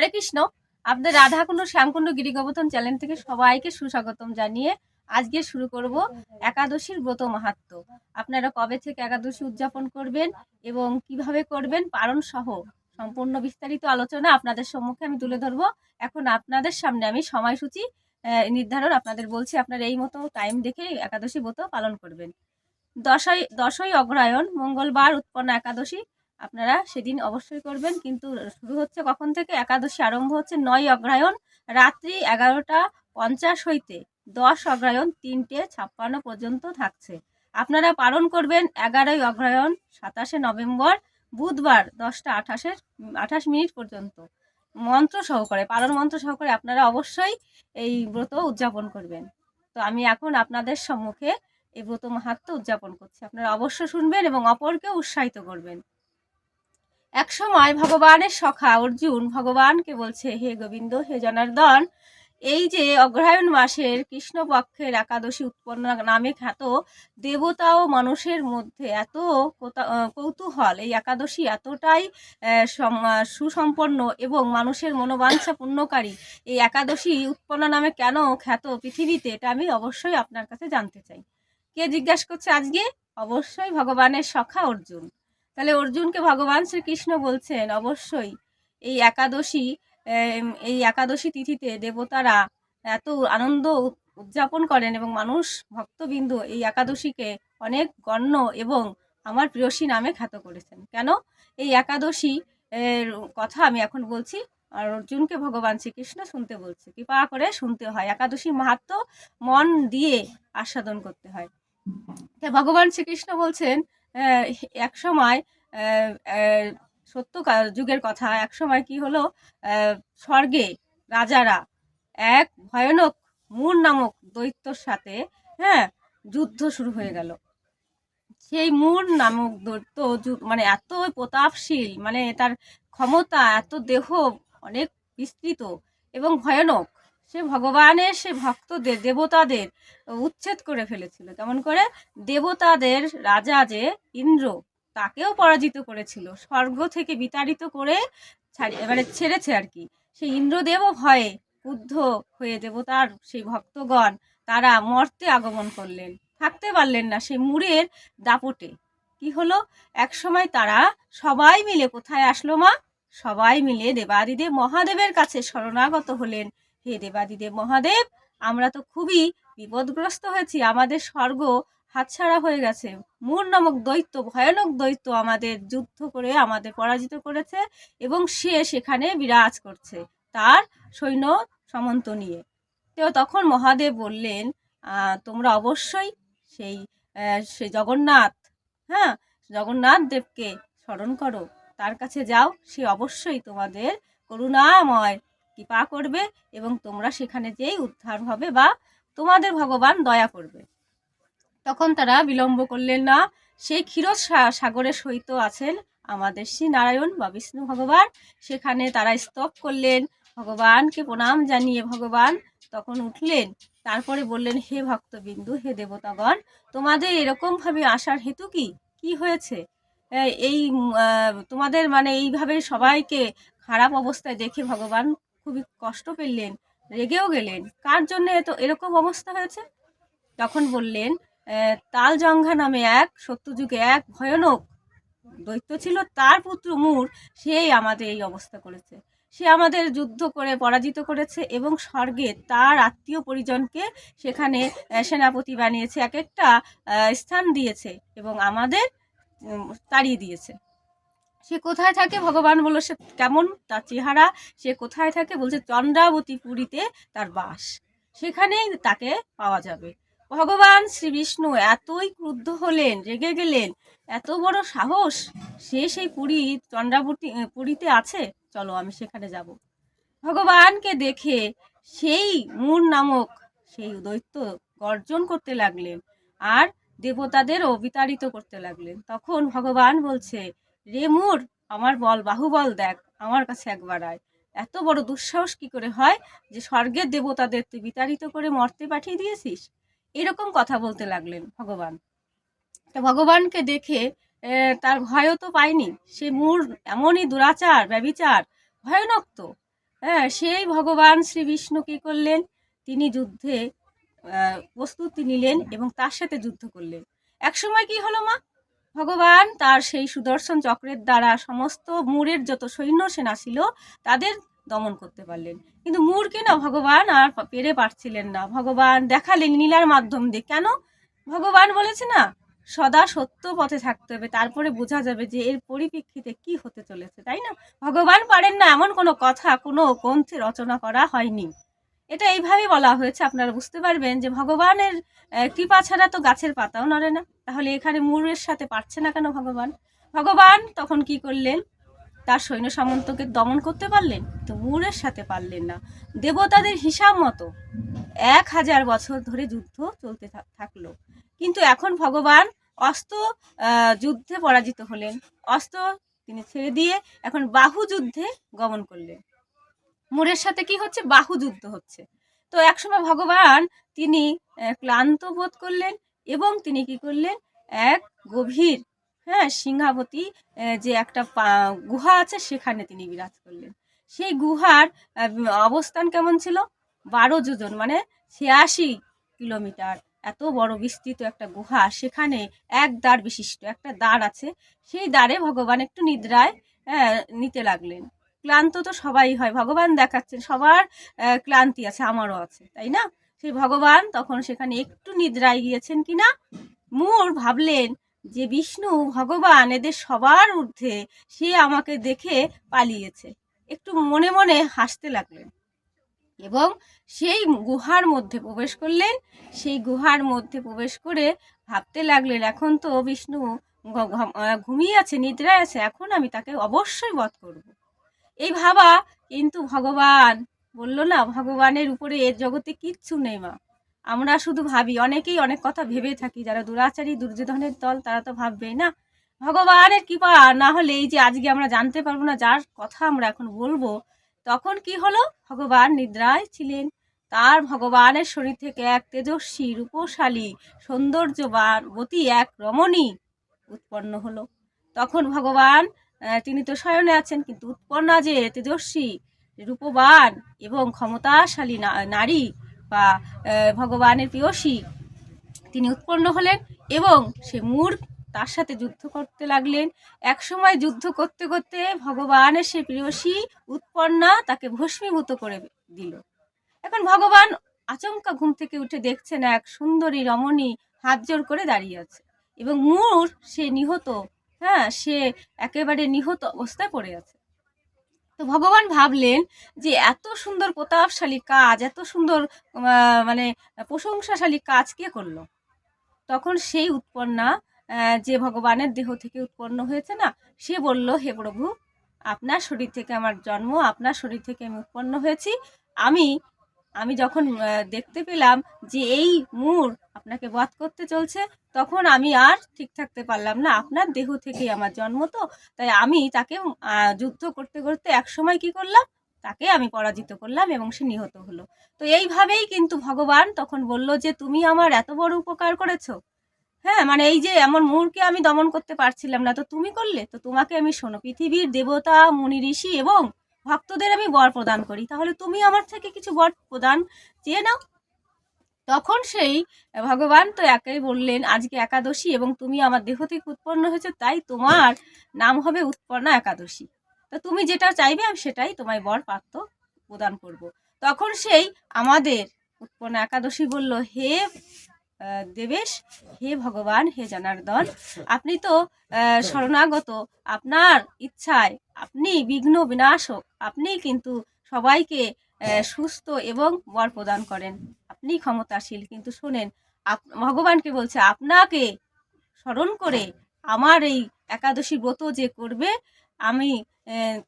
হরে কৃষ্ণ। আপনাদের রাধাকুণ্ড, শ্যামকুণ্ড, গিরিগোবর্ধন চ্যানেল থেকে সবাইকে সুস্বাগতম জানিয়ে আজকে শুরু করব একাদশীর ব্রত মাহাত্ম আপনারা কবে থেকে একাদশী উদযাপন করবেন এবং কীভাবে করবেন, পালন সহ সম্পূর্ণ বিস্তারিত আলোচনা আপনাদের সম্মুখে আমি তুলে ধরবো। এখন আপনাদের সামনে আমি সময়সূচি নির্ধারণ আপনাদের বলছি, আপনারা এই মতো টাইম দেখে একাদশী ব্রত পালন করবেন। দশই দশই অগ্রায়ণ মঙ্গলবার উৎপন্ন একাদশী। আপনারা সেদিন অবশ্যই করবেন। কিন্তু শুরু হচ্ছে কখন থেকে? একাদশী আরম্ভ হচ্ছে নয় অগ্রায়ণ রাত্রি এগারোটা পঞ্চাশ হইতে দশ অগ্রায়ণ তিনটে ছাপ্পান্ন পর্যন্ত থাকছে। আপনারা পালন করবেন এগারোই অগ্রায়ণ সাতাশে নভেম্বর, বুধবার দশটা আঠাশের, আঠাশ মিনিট পর্যন্ত। মন্ত্র সহকারে, পালন মন্ত্র সহকারে আপনারা অবশ্যই এই ব্রত উদযাপন করবেন। তো আমি এখন আপনাদের সম্মুখে এই ব্রত মাহাত্ম উদযাপন করছি। আপনারা অবশ্য শুনবেন এবং অপরকে উৎসাহিত করবেন। এক সময় ভগবানের সখা অর্জুন ভগবানকে বলছে, হে গোবিন্দ, হে জনার্দন, এই যে অগ্রহায়ণ মাসের কৃষ্ণপক্ষের একাদশী উৎপন্ন নামে খ্যাত দেবতা ও মানুষের মধ্যে এত কোতা- কৌতূহল, এই একাদশী এতটাই সুসম্পন্ন এবং মানুষের মনোবাঞ্ছা পূর্ণকারী, এই একাদশী উৎপন্ন নামে কেন খ্যাত পৃথিবীতে? এটা আমি অবশ্যই আপনার কাছে জানতে চাই। কে জিজ্ঞাসা করছে আজকে? অবশ্যই ভগবানের সখা অর্জুন। তাহলে অর্জুনকে ভগবান শ্রীকৃষ্ণ বলছেন, অবশ্যই এই একাদশী এই একাদশী তিথিতে দেবতারা এত আনন্দ উদযাপন করেন এবং মানুষ, ভক্তবিন্দু এই একাদশীকে অনেক গণ্য এবং আমার প্রিয়সী নামে খ্যাত করেছেন। কেন? এই একাদশী, এর কথা আমি এখন বলছি, আর অর্জুনকে ভগবান শ্রীকৃষ্ণ শুনতে বলছে। কৃপা করে শুনতে হয় একাদশী মাহাত্ম মন দিয়ে আস্বাদন করতে হয়। ভগবান শ্রীকৃষ্ণ বলছেন এক সময় সত্য যুগের কথা, এক সময় কি হলো? স্বর্গে রাজারা এক ভয়ানক মূর নামক দৈত্যর সাথে হ্যাঁ যুদ্ধ শুরু হয়ে গেল। সেই মূর নামক দৈত্য মানে এত প্রতাপশীল মানে তার ক্ষমতা, এত দেহ অনেক বিস্তৃত এবং ভয়ানক। সে ভগবানের, সে ভক্তদের, দেবতাদের উচ্ছেদ করে ফেলেছিল। কেমন করে? দেবতাদের রাজা যে ইন্দ্র, তাকেও পরাজিত করেছিল। স্বর্গ থেকে বিতাড়িত করে এবারে ছেড়েছে আর কি। সেই ইন্দ্রদেবও ভয়ে ক্রুদ্ধ হয়ে দেবতার, সেই ভক্তগণ, তারা মর্তে আগমন করলেন। থাকতে পারলেন না সেই মুড়ের দাপটে। কি হলো? এক সময় তারা সবাই মিলে কোথায় আসলো মা? সবাই মিলে দেবাদিদেব মহাদেবের কাছে শরণাগত হলেন। হে দেবাদিদেব মহাদেব, আমরা তো খুবই বিপদগ্রস্ত হয়েছি, আমাদের স্বর্গ হাতছাড়া হয়ে গেছে। মূর নামক দৈত্য, ভয়ানক দৈত্য আমাদের যুদ্ধ করে, আমাদের পরাজিত করেছে এবং সে সেখানে বিরাজ করছে তার সৈন্য সামন্ত নিয়ে। তো তখন মহাদেব বললেন তোমরা অবশ্যই সেই সে জগন্নাথ হ্যাঁ জগন্নাথ দেবকে স্মরণ করো। তার কাছে যাও, সে অবশ্যই তোমাদের করুণাময় কৃপা করবে এবং তোমরা সেখানে যেই উদ্ধার হবে বা তোমাদের ভগবান দয়া করবে। তখন তারা বিলম্ব করলেন না। সেই ক্ষীরোদ সা- সাগরের সহিত আছেন আমাদের শ্রী নারায়ণ বা বিষ্ণু ভগবান। সেখানে তারা স্তব করলেন, ভগবানকে প্রণাম জানিয়ে ভগবান তখন উঠলেন। তারপরে বললেন, হে ভক্তবিন্দু, হে দেবতাগণ, তোমাদের এরকমভাবে আসার হেতু কি? কি হয়েছে? এই- তোমাদের মানে এইভাবে সবাইকে খারাপ অবস্থায় দেখে ভগবান খুবই কষ্ট পেলেন, রেগেও গেলেন। কার জন্য এত, এরকম অবস্থা হয়েছে? তখন বললেন তালজঙ্ঘা নামে এক, সত্যযুগে এক ভয়ানক দৈত্য ছিল। তার পুত্র মূর, সেই আমাদের এই অবস্থা করেছে। সে আমাদের যুদ্ধ করে পরাজিত করেছে এবং স্বর্গে তার আত্মীয় পরিজনকে সেখানে সেনাপতি বানিয়েছে। এক একটা স্থান দিয়েছে এবং আমাদের তাড়িয়ে দিয়েছে। সে কোথায় থাকে? ভগবান বলল, সে কেমন? তার চেহারা। সে কোথায় থাকে? বলছে, চন্দ্রাবতী পুরীতে তার বাস। সেখানেই তাকে পাওয়া যাবে। ভগবান শ্রী বিষ্ণু এতই ক্রুদ্ধ হলেন, রেগে গেলেন, এত বড় সাহস? সে সেই পুরী, চন্দ্রাবতী পুরীতে আছে? চলো আমি সেখানে যাব। ভগবানকে দেখে সেই মূর নামক সেই দৈত্য গর্জন করতে লাগলেন আর দেবতাদেরও বিতাড়িত করতে লাগলেন। তখন ভগবান বলছে রে মূর, আমার বল বাহুবল দেখ, আমার কাছে একবার আয়। এত বড় দুঃসাহস কি করে হয় যে স্বর্গের দেবতাদের তুই বিতাড়িত করে মর্তে পাঠিয়ে দিয়েছিস? এরকম কথা বলতে লাগলেন ভগবান। তা ভগবানকে দেখে তার ভয়ও তো পায়নি। সে মূর এমনই দুরাচার ব্যবিচার ভয়ানক তো। হ্যাঁ সেই ভগবান শ্রী বিষ্ণু কী করলেন? তিনি যুদ্ধে প্রস্তুতি নিলেন এবং তার সাথে যুদ্ধ করলেন। একসময় কি হলো মা? ভগবান তার সেই সুদর্শন চক্রের দ্বারা সমস্ত মূরের যত সৈন্য সেনা ছিল, তাদের দমন করতে পারলেন। কিন্তু মূরকে না ভগবান আর পেরে পারছিলেন না। ভগবান দেখালেন নীলার মাধ্যম দিয়ে। কেন? ভগবান বলেছে না, সদা সত্য পথে থাকতে হবে। তারপরে বোঝা যাবে যে এর পরিপ্রেক্ষিতে কি হতে চলেছে, তাই না? ভগবান পারেন না এমন কোনো কথা, কোনো গ্রন্থে রচনা করা হয়নি। এটা এইভাবেই বলা হয়েছে, আপনারা বুঝতে পারবেন যে ভগবানের কৃপা ছাড়া তো গাছের পাতাও নড়ে না। তাহলে এখানে মূরের সাথে পারছে না কেন ভগবান? ভগবান তখন কি করলেন? তার সৈন্য সামন্তকে দমন করতে পারলেন তো মূরের সাথে পারলেন না। দেবতাদের হিসাব মতো এক হাজার বছর ধরে যুদ্ধ চলতে থাক- থাকল। কিন্তু এখন ভগবান অস্ত্র যুদ্ধে পরাজিত হলেন। অস্ত্র তিনি ছেড়ে দিয়ে এখন বাহু যুদ্ধে গমন করলেন। মুরের সাথে কি হচ্ছে? বাহু যুদ্ধ হচ্ছে। তো একসময় ভগবান তিনি ক্লান্ত বোধ করলেন এবং তিনি কি করলেন? এক গভীর হ্যাঁ সিংহাবতী যে একটা গুহা আছে সেখানে তিনি বিরাজ করলেন। সেই গুহার অবস্থান কেমন ছিল? বারো যোজন মানে ছিয়াশি কিলোমিটার, এত বড় বিস্তৃত একটা গুহা, সেখানে এক দ্বার বিশিষ্ট একটা দ্বার আছে। সেই দ্বারে ভগবান একটু নিদ্রায় নিতে লাগলেন। ক্লান্ত তো সবাই হয়। ভগবান দেখাচ্ছেন, সবার ক্লান্তি আছে, আমারও আছে, তাই না? সেই ভগবান তখন সেখানে একটু নিদ্রায় গিয়েছেন কিনা? মুর ভাবলেন যে, বিষ্ণু, ভগবান, এদের সবার ঊর্ধ্বে সে আমাকে দেখে পালিয়েছে। একটু মনে মনে হাসতে লাগলেন। এবং সেই গুহার মধ্যে প্রবেশ করলেন। সেই গুহার মধ্যে প্রবেশ করে ভাবতে লাগলেন, এখন তো বিষ্ণু ঘুমিয়ে আছে, নিদ্রায় আছে, এখন আমি তাকে অবশ্যই বধ করব। এই ভাবা, কিন্তু ভগবান বলল না, ভগবানের উপরে এর জগতে কিচ্ছু নেই মা। আমরা শুধু ভাবি, অনেকেই অনেক কথা ভেবে থাকি, যারা দুরাচারী, দুর্যোধনের দল, তারা তো ভাববেই না। ভগবানের কৃপা, না হলে এই যে আজকে আমরা জানতে পারব না, যার কথা আমরা এখন বলব, তখন কি হলো? ভগবান নিদ্রায় ছিলেন। তার ভগবানের শরীর থেকে এক তেজস্বী, রূপশালী সৌন্দর্যবানবতী এক রমণী উৎপন্ন হলো। তখন ভগবান তিনি তো শয়নে আছেন, কিন্তু উৎপন্না যে তেজস্বী, রূপবান এবং ক্ষমতাশালী নারী বা ভগবানের প্রিয়সী, তিনি উৎপন্ন হলেন এবং সে মূর তার সাথে যুদ্ধ করতে লাগলেন। একসময় যুদ্ধ করতে করতে ভগবানের সে প্রিয়সী উৎপন্না তাকে ভস্মীভূত করে দিল। এখন ভগবান আচমকা ঘুম থেকে উঠে দেখছেন এক সুন্দরী রমণী হাত জোর করে দাঁড়িয়ে আছে এবং মূর সে নিহত হ্যাঁ সে একেবারে নিহত অবস্থায় পড়ে আছে। তো ভগবান ভাবলেন যে, এত সুন্দর প্রতাপশালী কাজ, এত সুন্দর মানে প্রশংসাশালী কাজ কে করল? তখন সেই উৎপন্না যে ভগবানের দেহ থেকে উৎপন্ন হয়েছে না, সে বলল, হে প্রভু, আপনার শরীর থেকে আমার জন্ম, আপনার শরীর থেকে আমি উৎপন্ন হয়েছি। আমি আমি যখন দেখতে পেলাম যে এই মূর আপনাকে বধ করতে চলছে, তখন আমি আর ঠিক থাকতে পারলাম না। আপনার দেহ থেকেই আমার জন্ম তো, তাই আমি তাকে যুদ্ধ করতে করতে এক সময় কি করলাম? তাকে আমি পরাজিত করলাম এবং সে নিহত হলো। তো এইভাবেই কিন্তু ভগবান তখন বলল যে, তুমি আমার এত বড় উপকার করেছ। হ্যাঁ মানে এই যে এমন মূরকে আমি দমন করতে পারছিলাম না। তো তুমি করলে? তো তোমাকে আমি শোনো, পৃথিবীর দেবতা, মুনি, ঋষি এবং ভক্তদের আমি বর প্রদান করি। তাহলে তুমি আমার থেকে কিছু বর প্রদান চেয়ে নাও। তখন সেই ভগবান তো একাই বললেন, আজকে একাদশী এবং তুমি আমার দেহ থেকে উৎপন্ন হয়েছে, তাই তোমার নাম হবে উৎপন্না একাদশী। তো তুমি যেটা চাইবে, আমি সেটাই তোমায় বর প্রাপ্ত প্রদান করব। তখন সেই আমাদের উৎপন্ন একাদশী বলল, হে দেবেশ, হে ভগবান, হে জনার্দন। আপনি তো শরণাগত। আপনার ইচ্ছায় আপনি বিঘ্ন বিনাশক। আপনি কিন্তু সবাইকে সুস্থ এবং বর প্রদান করেন। আপনি ক্ষমতাশীল। কিন্তু শোনেন ভগবানকে বলছে? আপনাকে স্মরণ করে আমার এই একাদশী ব্রত যে করবে, আমি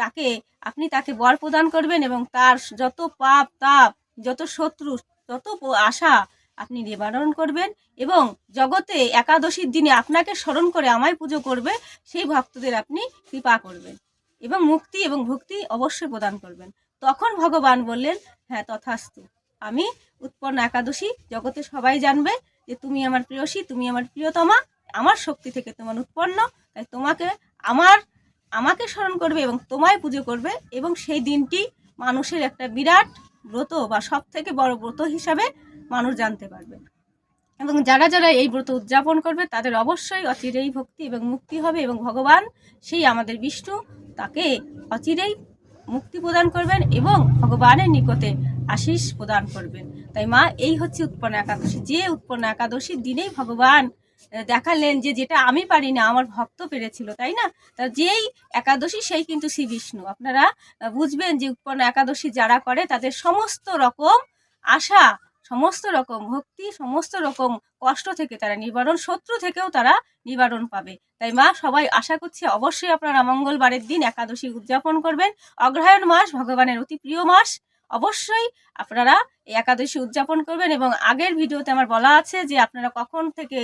তাকে, আপনি তাকে বর প্রদান করবেন এবং তার যত পাপ, তাপ, যত শত্রু, যত আশা আপনি নিবারণ করবেন এবং জগতে একাদশীর দিনে আপনাকে স্মরণ করে আমায় পুজো করবে, সেই ভক্তদের আপনি কৃপা করবেন এবং মুক্তি এবং ভক্তি অবশ্যই প্রদান করবেন। তখন ভগবান বললেন হ্যাঁ তথাস্তু। আমি উৎপন্ন একাদশী জগতে সবাই জানবে যে তুমি আমার প্রিয়সী, তুমি আমার প্রিয়তমা, আমার শক্তি থেকে তোমার উৎপন্ন। তাই তোমাকে আমার, আমাকে স্মরণ করবে এবং তোমায় পুজো করবে এবং সেই দিনটি মানুষের একটা বিরাট ব্রত বা সব থেকে বড় ব্রত হিসাবে মানুষ জানতে পারবে। এবং যারা যারা এই ব্রত উদযাপন করবে, তাদের অবশ্যই অচিরেই ভক্তি এবং মুক্তি হবে এবং ভগবান সেই আমাদের বিষ্ণু, তাকে অচিরেই মুক্তি প্রদান করবেন এবং ভগবানের নিকটে আশিস প্রদান করবেন। তাই মা, এই হচ্ছে উৎপন্ন একাদশী। যে উৎপন্ন একাদশীর দিনেই ভগবান দেখালেন যে যেটা আমি পারি না, আমার ভক্ত পেরেছিল, তাই না? তা যেই একাদশী, সেই কিন্তু শ্রী বিষ্ণু। আপনারা বুঝবেন যে উৎপন্ন একাদশী যারা করে, তাদের সমস্ত রকম আশা সমস্ত রকম ভক্তি, সমস্ত রকম কষ্ট থেকে তারা নিবারণ, শত্রু থেকেও তারা নিবারণ পাবে। তাই মা, সবাই আশা করছি অবশ্যই আপনারা মঙ্গলবারের দিন একাদশী উদযাপন করবেন। অগ্রহায়ণ মাস, ভগবানের অতি প্রিয় মাস। অবশ্যই আপনারা এই একাদশী উদযাপন করবেন এবং আগের ভিডিওতে আমার বলা আছে যে আপনারা কখন থেকে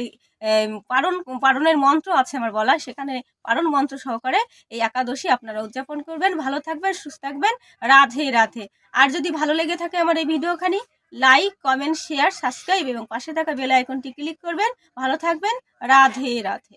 পারণ, পারণের মন্ত্র আছে আমার বলা, সেখানে পারণ মন্ত্র সহকারে এই একাদশী আপনারা উদযাপন করবেন। ভালো থাকবেন, সুস্থ থাকবেন। রাধে রাধে। আর যদি ভালো লেগে থাকে আমার এই ভিডিওখানি লাইক কমেন্ট শেয়ার সাবস্ক্রাইব এবং পাশে থাকা বেল আইকনটি ক্লিক করবেন। ভালো থাকবেন। রাধে রাধে।